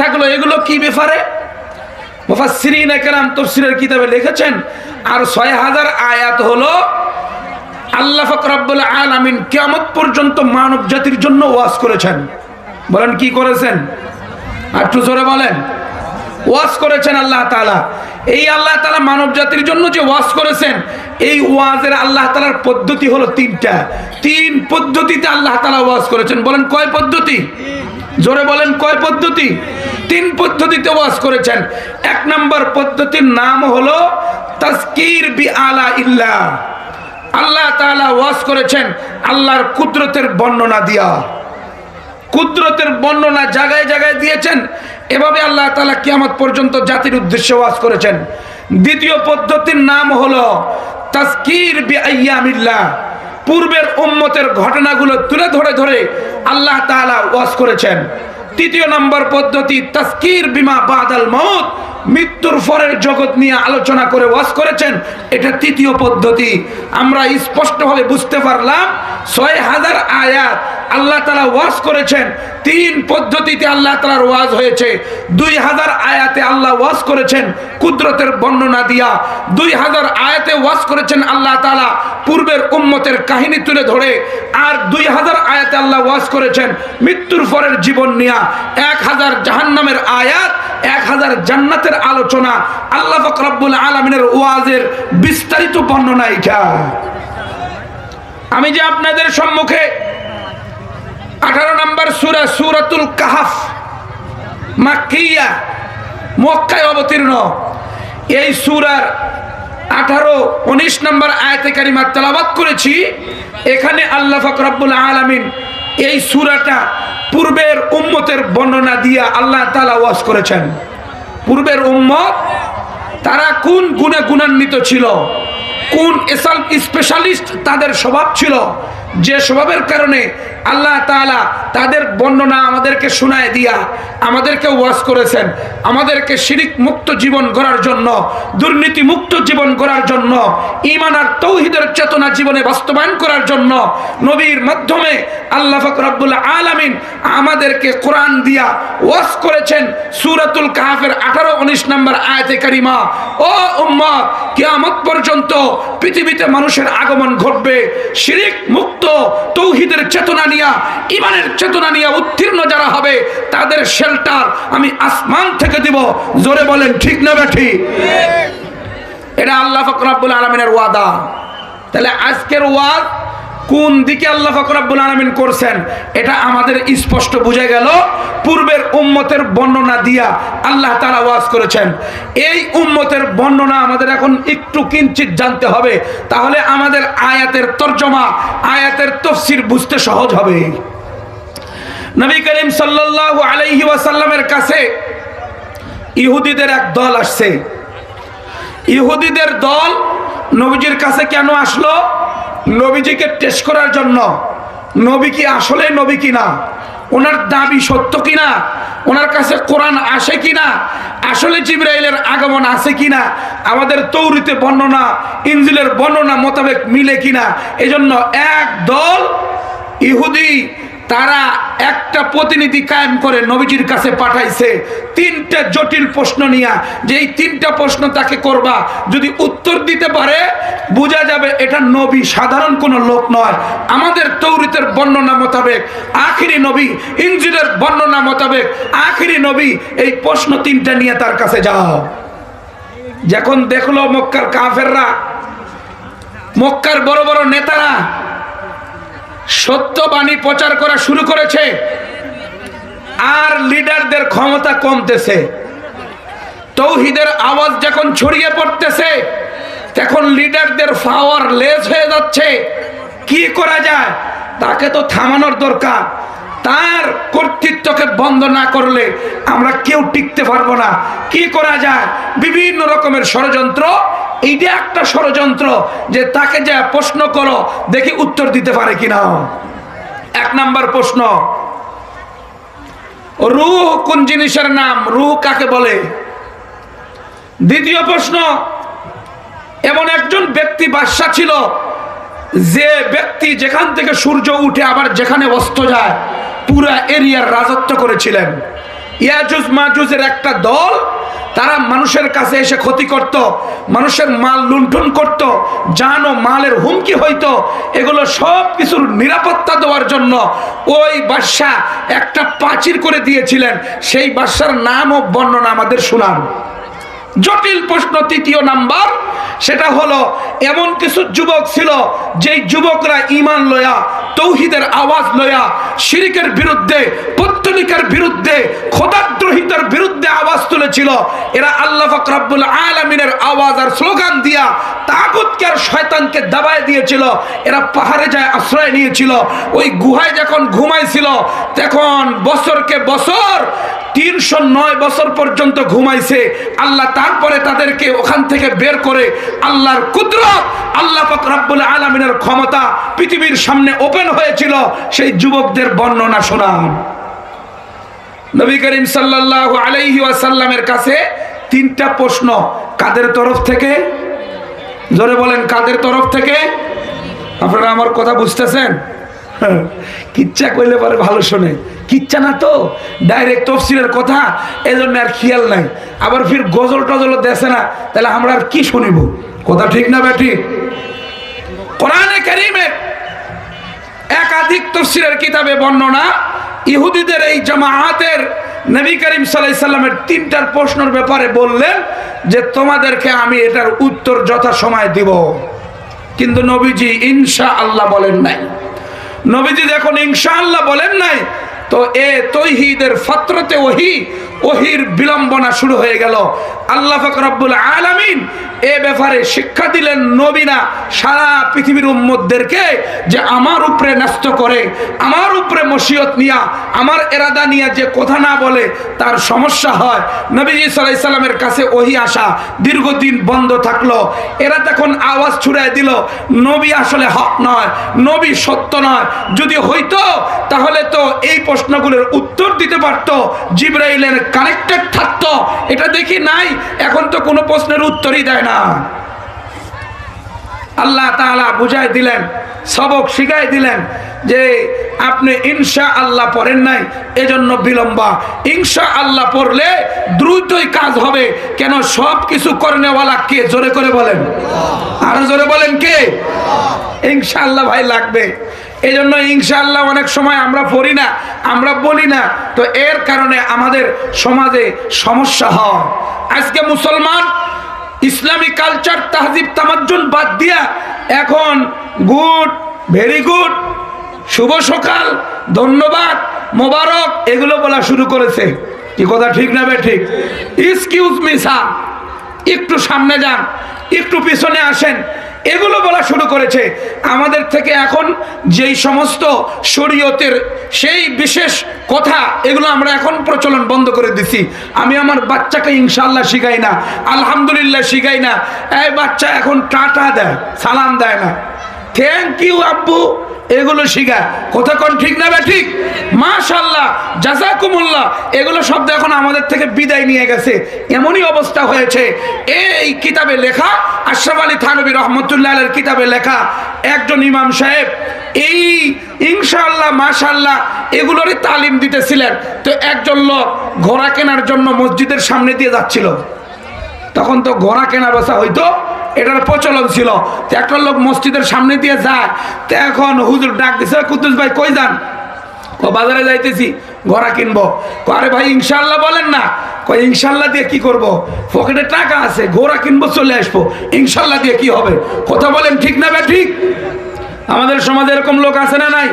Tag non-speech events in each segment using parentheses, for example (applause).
থাকল, এগুলো কি ব্যাপারে? কিতাবে লিখেছেন, আর ছয় হাজার আয়াত হলো, আল্লাহ পর্যন্ত মানব জাতির জন্য করেছেন। বলেন করেছেন? জোরে বলেন। করেছেন আল্লাহ এই আল্লাহ তাআলা মানব জাতির জন্য যে ওয়াজ করেছেন, এই ওয়াজের আল্লাহ তালার পদ্ধতি হলো তিনটা। তিন পদ্ধতিতে আল্লাহ তালা ওয়াজ করেছেন। বলেন কয় পদ্ধতি? জোরে বলেন কয় পদ্ধতি? তিন পদ্ধতিতে ওয়াজ করেছেন। এক নম্বর পদ্ধতির নাম হলো তাজকির বি আলা ইল্লাহ আল্লাহ তাআলা ওয়াজ করেছেন আল্লাহর কুদরতের বর্ণনা দিয়া। কুদরতের বর্ণনা জায়গায় জায়গায় দিয়েছেন। এভাবে আল্লাহ তাআলা কিয়ামত পর্যন্ত জাতির উদ্দেশ্যে ওয়াজ করেছেন। দ্বিতীয় পদ্ধতির নাম হলো তাজকির বি আইয়ামিল্লাহ পূর্বের উম্মতের ঘটনাগুলো তুলে ধরে ধরে আল্লাহ তাআলা ওয়াজ করেছেন। তৃতীয় নম্বর পদ্ধতি তাস্কির বিমা বাদাল মত মৃত্যুর ফরের জগৎ নিয়ে আলোচনা করে ওয়াজ করেছেন, এটা তৃতীয় পদ্ধতি। আমরা স্পষ্টভাবে বুঝতে পারলাম, ছয় হাজার আয়াত আল্লাহ তালা ওয়াজ করেছেন। তিন পদ্ধতিতে আল্লাহ তালার ওয়াজ হয়েছে। দুই হাজার আয়াতে আল্লাহ ওয়াজ করেছেন কুদরতের বর্ণনা দিয়া। দুই হাজার আয়াতে ওয়াজ করেছেন আল্লাহ তালা পূর্বের উম্মতের কাহিনী তুলে ধরে। আর দুই হাজার আয়াতে আল্লাহ ওয়াজ করেছেন মৃত্যুর পরের জীবন নিয়া। এক হাজার জাহান্নামের আয়াত, এক হাজার জান্নাতের আলোচনা। আল্লাহ ফকরাবুল আলমিনের ওয়াজের বিস্তারিত বর্ণনা এটা আমি যে আপনাদের সম্মুখে আঠারো নম্বর সুরা সুরাতুল কাহাফ, মাক্কিয়া, মক্কায় অবতীর্ণ। এই সুরার আঠারো, উনিশ নম্বর আয়তে কারিমা তেলাবাত করেছি। এখানে আল্লাহ ফকরাবুল আলমিন এই সুরাটা পূর্বের উম্মতের বর্ণনা দিয়া আল্লাহ তালা ওয়াজ করেছেন। পূর্বের উম্মত, তারা কোন গুণে গুণান্বিত ছিল? কোন স্পেশালিস্ট তাদের স্বভাব ছিল? যে স্বভাবের কারণে আল্লাহ তাআলা তাদের বর্ণনা আমাদেরকে শোনায় দিয়া আমাদেরকে ওয়াজ করেছেন। আমাদেরকে শিরিক মুক্ত জীবন গড়ার জন্য, দুর্নীতি মুক্ত জীবন গড়ার জন্য ইমান আর তৌহিদের চেতনা জীবনে বাস্তবায়ন করার জন্য নবীর মাধ্যমে আল্লাহ ফকরাবুল আলামিন আমাদেরকে কোরআন দিয়া ওয়াজ করেছেন সুরাতুল কাহাফের আঠারো, উনিশ নম্বর আয়াতে কারিমা। ও উম্মা কিয়ামত পর্যন্ত পৃথিবীতে মানুষের আগমন ঘটবে। শিরিক মুক্ত তৌহিদের চেতনা নিয়া ইমানের চেতনা নিয়া উত্তীর্ণ যারা হবে তাদের শেল্টার আমি আসমান থেকে দিব। জোরে বলেন ঠিক না বেঠি এটা আল্লাহ ফকরাবুল আলমিনের ওয়াদা। তাহলে আজকের ওয়াদ কোন দিকে আল্লাহ ফকরাবুল আলমিন করছেন, এটা আমাদের স্পষ্ট বুঝে গেল। পূর্বের উম্মতের বর্ণনা দিয়া আল্লাহ তারা ওয়াজ করেছেন। এই উম্মতের বর্ণনা আমাদের এখন একটু কিঞ্চিত জানতে হবে, তাহলে আমাদের আয়াতের তর্জমা, আয়াতের তফসির বুঝতে সহজ হবে। নবী করিম সাল্লাল্লাহু আলাইহি ওয়াসাল্লামের কাছে ইহুদিদের এক দল আসছে। ইহুদিদের দল নবীজির কাছে কেন আসলো? নবীজিকে টেস্ট করার জন্য। নবী কি আসলে নবী কিনা? ওনার দাবি সত্য কিনা? ওনার কাছে কোরআন আসে কিনা? আসলে জিব্রাইলের আগমন আছে কিনা? আমাদের তৌরিতে বর্ণনা ইঞ্জিলের বর্ণনা মোতাবেক মিলে কিনা? এজন্য এক দল ইহুদি তারা একটা প্রতিনিধি কায়েম করে নবীজির কাছে পাঠাইছে। তিনটা জটিল প্রশ্ন নিয়া, যে এই তিনটা প্রশ্ন তাকে করবা, যদি উত্তর দিতে পারে, বোঝা যাবে এটা নবী, সাধারণ কোনো লোক নয়। আমাদের তৌরিতের বর্ণনা মোতাবেক আখিরি নবী ইঞ্জিলের বর্ণনা মোতাবেক আখিরি নবী, এই প্রশ্ন তিনটা নিয়ে তার কাছে যাও। যখন দেখল মক্কার কাফেররা, মক্কার বড় বড় নেতারা সত্যবাণী প্রচার করা শুরু করেছে। আর লিডারদের ক্ষমতা কমতেছে। তৌহিদের আওয়াজ যখন ছড়িয়ে পড়তেছে, তখন লিডারদের পাওয়ার লেস হয়ে যাচ্ছে। কি করা যায়? তাকে তো থামানোর দরকার। তার কর্তৃত্বকে বন্ধ না করলে আমরা কেউ টিকতে পারব না। কি করা যায়? বিভিন্ন রকমের ষড়যন্ত্র এইটা একটা ষড়যন্ত্র যে তাকে যা প্রশ্ন করো, দেখি উত্তর দিতে পারে কিনা। এক নাম্বার প্রশ্ন, রুহ কোন জিনিসের নাম? রুহ কাকে বলে? দ্বিতীয় প্রশ্ন, এমন একজন ব্যক্তি বাদশা ছিল, যে ব্যক্তি যেখান থেকে সূর্য উঠে আবার যেখানে অস্ত যায়, পুরা এরিয়ার রাজত্ব করেছিলেন। ইয়াজুজ মাজুজের একটা দল তারা মানুষের কাছে এসে ক্ষতি করত, মানুষের মাল লুণ্ঠন করত জান ও মালের হুমকি হইতো, এগুলো সব কিছুর নিরাপত্তা দেওয়ার জন্য ওই বাদশাহ একটা প্রাচীর করে দিয়েছিলেন। সেই বাদশার নাম ও বর্ণনা আমাদের শোনান। জটিল প্রশ্ন তৃতীয় নাম্বার, সেটা হলো, এমন কিছু যুবক ছিল, যেই যুবকরা ইমান লয়া, তৌহিদের আওয়াজ লয়া, শিরিকের বিরুদ্ধে, পত্তলিকার বিরুদ্ধে বিরুদ্ধে তুলেছিল এরা আল্লাহ ফাকরাবুল আলমিনের আওয়াজ আর স্লোগান দিয়া তাগুতকে আর শয়তানকে দাবায় দিয়েছিল। এরা পাহাড়ে যায় আশ্রয় নিয়েছিল। ওই গুহায় যখন ঘুমাইছিল, তখন বছরকে বছর, তিনশো নয় বছর পর্যন্ত ঘুমাইছে। আল্লাহ তারপরে তাদেরকে ওখান থেকে বের করে আল্লাহর কুদরত, আল্লাহ পাক রব্বুল আলমিনের ক্ষমতা পৃথিবীর সামনে ওপেন হয়েছিল। সেই যুবকদের বর্ণনা শোনান। নবী করিম সাল্লাল্লাহু আলাইহি ওয়াসাল্লামের কাছে তিনটা প্রশ্ন। কাদের তরফ থেকে? জোরে বলেন, কাদের তরফ থেকে? আপনারা আমার কথা বুঝতেছেন? (laughs) কিচ্ছা কইলে পরে ভালো শোনে। কিচ্ছা না তো? ডাইরেক্ট তফসিলের কথা, এজন্য আর খেয়াল নাই। আবার ফির গজল টজল দেশে না, তাহলে আমরা আর কি শুনিব? কথা ঠিক না ব্যাটি? কোরআনে কারিমের একাধিক তফসিলের কিতাবে বর্ণনা ইহুদিদের এই জামায়াতের নবী করিম সাল্লামের তিনটার প্রশ্নের ব্যাপারে বললেন যে তোমাদেরকে আমি এটার উত্তর যথা সময় দিব। কিন্তু নবীজি ইনশা আল্লাহ বলেন নাই। নবীজি যখন ইনশা আল্লাহ বলেন নাই, তো এ তৈহিদের ফত্রতে ওহি, ওহির বিলম্বনা শুরু হয়ে গেল। আল্লাহ ফকরাবুল আলামিন এ ব্যাপারে শিক্ষা দিলেন নবীনা সারা পৃথিবীর উম্মতদেরকে যে আমার উপরে ন্যস্ত করে, আমার উপরে মসিয়ত নিয়া, আমার এরাদা নিয়া যে কথা না বলে তার সমস্যা হয়। নবীজি সাল্লাহ সাল্লামের কাছে ওহি আসা দীর্ঘদিন বন্ধ থাকল। এরা তখন আওয়াজ ছুড়াই দিল, নবী আসলে হক নয়, নবী সত্য নয়। যদি হইতো, তাহলে তো এই প্রশ্নগুলোর উত্তর দিতে পারতো। জিব্রাইলের কানেক্টেড থাকতো। এটা দেখি নাই? এখন তো কোনো প্রশ্নের উত্তরই দেয় না। আল্লাহ তাআলা বুঝাই দিলেন, সবক শিখাই দিলেন যে আপনি ইনশা আল্লাহ পড়েন নাই, এজন্য বিলম্বা। ইনশা আল্লাহ পড়লে দ্রুতই কাজ হবে। কেন সব কিছু করনেওয়ালা কে? জোরে করে বলেন। আরও জোরে বলেন কে? ইনশাআল্লাহ ভাই লাগবে। এই জন্য ইনশাআল্লাহ অনেক সময় আমরা পড়ি না, আমরা বলি না। তো এর কারণে আমাদের সমাজে সমস্যা হয়। আজকে মুসলমান ইসলামী কালচার তাহজিব তামাজ্জুন বাদ দিয়া এখন গুড, ভেরি গুড, শুভ সকাল, ধন্যবাদ, মোবারক, এগুলো বলা শুরু করেছে। কি কথা ঠিক না ঠিক? এক্সকিউজ মি স্যার একটু সামনে যান, একটু পিছনে আসেন। এগুলো বলা শুরু করেছে। আমাদের থেকে এখন যেই সমস্ত শরীয়তের সেই বিশেষ কথা, এগুলো আমরা এখন প্রচলন বন্ধ করে দিছি। আমি আমার বাচ্চাকে ইনশাল্লাহ শিখাই না, আলহামদুলিল্লাহ শিখাই না। এই বাচ্চা এখন টাটা দেয়, সালাম দেয় না। থ্যাংক ইউ আব্বু। এগুলো শিখা। কথা কোন ঠিক না বা ঠিক? মাশাল্লাহ জাজাকুমুল্লাহ এগুলো শব্দ এখন আমাদের থেকে বিদায় নিয়ে গেছে। এমনই অবস্থা হয়েছে। এই কিতাবে লেখা, আশরাফ আলী থানবী রহমতুল্লাহ কিতাবে লেখা একজন ইমাম সাহেব, এই ইনশাআল্লাহ মাশাল্লাহ এগুলোরই তালিম দিতেছিলেন। তো একজন লোক ঘোড়া কেনার জন্য মসজিদের সামনে দিয়ে যাচ্ছিল। তখন তো ঘোড়া কেনা বেচা হইতো। এটার প্রচলন ছিল। একটা লোক মসজিদের সামনে দিয়ে যায়। তো এখন হুজুর ডাক দিছে কুদ্দুস ভাই কই যান? ও বাজারে যাইতেছি, ঘোড়া কিনবো। আরে ভাই ইনশাল্লাহ বলেন না। কয় ইনশাল্লাহ দিয়ে কি করব? পকেটে টাকা আছে, ঘোড়া কিনবো, চলে আসব। ইনশাল্লাহ দিয়ে কি হবে? কথা বলেন ঠিক না বে ঠিক? আমাদের সমাজে এরকম লোক আছে না নাই?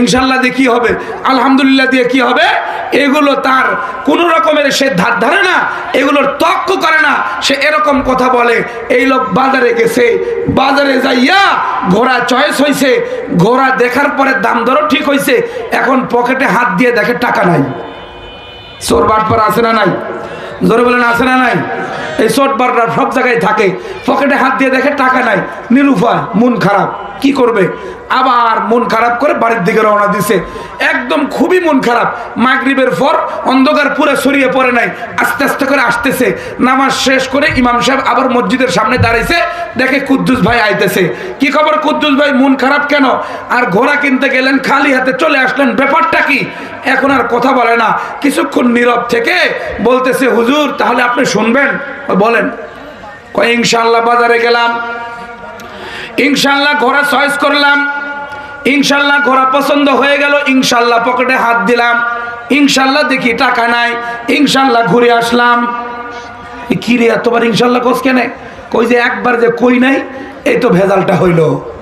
ইনশাল্লাহ দিয়ে কি হবে? আলহামদুলিল্লাহ দিয়ে কি হবে? এগুলো তার কোন রকমের সে ধার ধারে না, এগুলোর তক্ক করে না। সে এরকম কথা বলে, এই লোক বাজারে গেছে, বাজারে যাইয়া ঘোড়া চয়েস হয়েছে ঘোড়া দেখার পরে দাম দরও ঠিক হয়েছে এখন পকেটে হাত দিয়ে দেখে টাকা নাই। চোর বাটপার আছে না নাই? জোরে বলেন, আছে না নাই? এই চোট বাটপার সব জায়গায় থাকে। পকেটে হাত দিয়ে দেখে টাকা নাই। নিরুপায় মন খারাপ। কি করবে? আবার মন খারাপ করে বাড়ির দিকে রওনা দিছে। একদম খুবই মন খারাপ। মাগরিবের পর অন্ধকার পুরো ছড়িয়ে পড়ে নাই। আস্তে আস্তে করে আসতেছে। নামাজ শেষ করে ইমাম সাহেব আবার মসজিদের সামনে দাঁড়াইছে। দেখে কুদ্দুস ভাই আইতেছে। কি খবর কুদ্দুস ভাই? মন খারাপ কেন? আর ঘোড়া কিনতে গেলেন, খালি হাতে চলে আসলেন। ব্যাপারটা কি? এখন আর কথা বলে না। কিছুক্ষণ নীরব থেকে বলতেছে, হুজুর, তাহলে আপনি শুনবেন? বলেন। কয় ইনশাল্লাহ বাজারে গেলাম। ইনশাল্লাহ ঘোড়া চয়েস করলাম। ইনশাল্লাহ ঘোড়া পছন্দ হয়ে গেল। ইনশাল্লাহ পকেটে হাত দিলাম। ইনশাল্লাহ দেখি টাকা নাই। ইনশাল্লাহ ঘুরে আসলাম। কি রে, এতবার ইনশাল্লাহ কোস কেনে? কই যে একবার যে কই নাই, এই তো ভেজালটা হইল।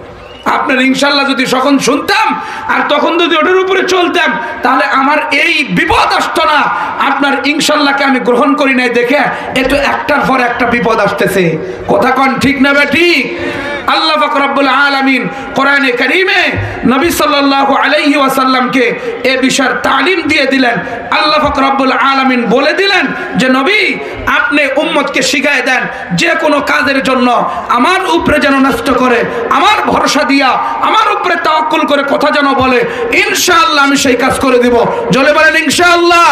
আপনার ইনশাল্লাহ যদি তখন শুনতাম, আর তখন যদি ওটার উপরে চলতাম, তাহলে আমার এই বিপদ আসতো না। আপনার ইনশাল্লাহকে আমি গ্রহণ করি নাই দেখে, এ তো একটার পর একটা বিপদ আসতেছে। কথা কন ঠিক না বে ঠিক? আল্লাহ ফকরাবুল আলমিন কোরআনে করিমে নবী সাল্লাল্লাহু আলাইহি ওয়াসাল্লামকে এ বিষয়ের তালিম দিয়ে দিলেন। আল্লাহ ফকরাবুল আলমিন বলে দিলেন যে, নবী, আপনি উম্মতকে শিখায় দেন যে কোনো কাজের জন্য। আমার উপরে যেন নষ্ট করে, আমার ভরসা দিয়া, আমার উপরে তাওয়াক্কুল করে কথা যেন বলে। ইনশাআল্লাহ আমি সেই কাজ করে দিব। জলে বলেন ইনশাআল্লাহ।